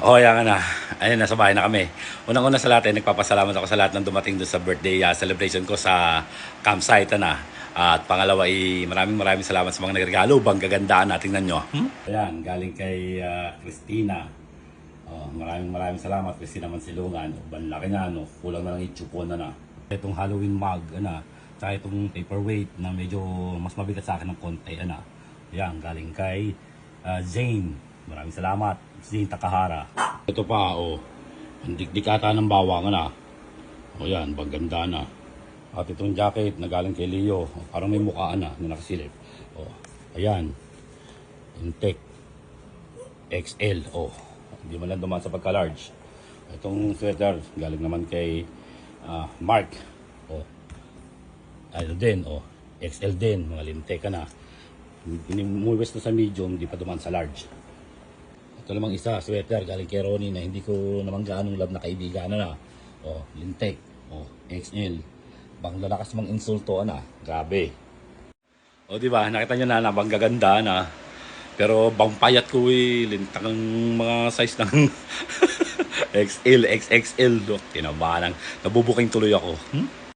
Oh, yan na. Ayun, nasa bahay na kami. Unang-una sa lahat, eh, nagpapasalamat ako sa lahat ng dumating doon sa birthday ah, celebration ko sa campsite. Na. At pangalawa, eh, maraming maraming salamat sa mga nagregalo. Bang gagandaan na, tingnan nyo. Hmm? Ayan, galing kay ah, Christina. Oh, maraming maraming salamat, Christina Mansilungan. Banlaki na, no? kulang na lang itsupon na na. Itong Halloween mug, ano, tsaka itong paperweight na medyo mas mabigat sa akin ng konti, ano. Yan, galing kay ah, Zane. Maraming salamat, Zane Takahara. Ito pa, oh. Ang dikdik ata ng bawang, ano. O yan, baganda na. At itong jacket na galing kay Leo, parang may mukha na, na nakasilip. Oh, ayan. Intake. XL. Oh, hindi man lang dumaan sa pagka-large. Itong sweater, galing naman kay ah, Mark. Oh, ano din, oh, XL din, mga linte ka na. Inimuwes na sa medium, hindi pa dumaan sa large. Ito namang isa, sweater, galing kay Ronnie na hindi ko naman gaanong love na kaibigan na. Oh, lintek. Oh, XL. Bang lalakas mang insulto na. Grabe. O di ba, nakita niyo na na bang gaganda na. Pero bang payat ko eh, lintang ang mga size ng XL, XXL. Do. Tinabahan. Nabubuking tuloy ako. Hmm?